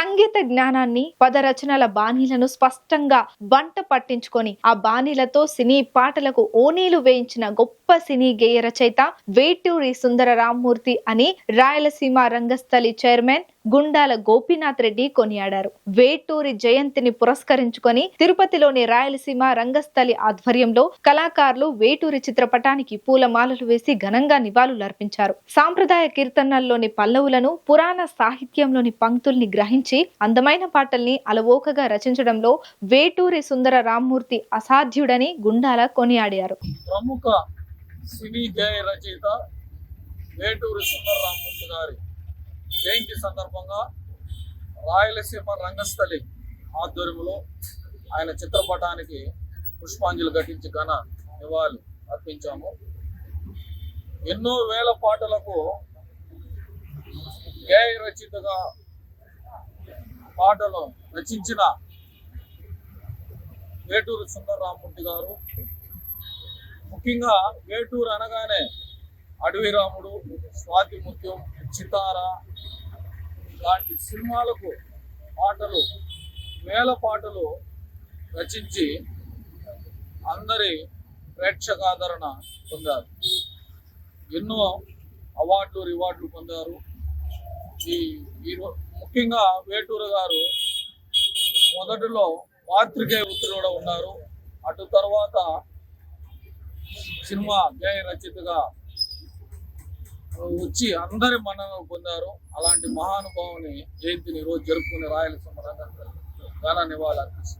సంగీత జ్ఞానాన్ని పదరచనల బాణీలను స్పష్టంగా వంట పట్టించుకొని ఆ బాణీలతో సినీ పాటలకు ఓనీలు వేయించిన గొప్ప సినీ గేయ రచయిత వేటూరి సుందర రామ్మూర్తి అని రాయలసీమ రంగస్థలి చైర్మన్ గుండాల గోపీనాథ్ రెడ్డి కొనియాడారు. వేటూరి జయంతిని పురస్కరించుకొని తిరుపతిలోని రాయలసీమ రంగస్థలి ఆధ్వర్యంలో కళాకారులు వేటూరి చిత్రపటానికి పూలమాలలు వేసి ఘనంగా నివాళులర్పించారు. సాంప్రదాయ కీర్తనల్లోని పల్లవులను పురాణ సాహిత్యంలోని పంక్తుల్ని గ్రహించి అందమైన పాటల్ని అలవోకగా రచించడంలో వేటూరి సుందర రామ్మూర్తి అసాధ్యుడని గుండాల కొనియాడారు. ప్రముఖ సినీ గేయ రచయిత వేటూరి సుందరరామూర్తి గారి జయంతి సందర్భంగా రాయలసీమ రంగస్థలి ఆధ్వర్యంలో ఆయన చిత్రపటానికి పుష్పాంజలి ఘటించి ఘన నివాళి అర్పించాము. ఎన్నో వేల పాటలకు గేయ రచితగా పాటలు రచించిన వేటూరు సుందరరామూర్తి గారు ముఖ్యంగా వేటూరు అనగానే అడవి రాముడు స్వాతి ముత్యం చితార లాంటి సినిమాలకు పాటలు వేల పాటలు రచించి అందరి ప్రేక్షకాదరణ పొందారు. ఎన్నో అవార్డులు రివార్డులు పొందారు. ఈ ముఖ్యంగా వేటూరు గారు మొదటిలో పాత్రికేయ వృత్తిలో కూడా ఉన్నారు. అటు తర్వాత సినిమా జయ రచయితగా వచ్చి అందరి మన్నన పొందారు. అలాంటి మహానుభావుని జయంతిని రోజు జరుపుకునే రాయలసీమ రంగస్థలి ఘన నివాళులు అర్పిస్తుంది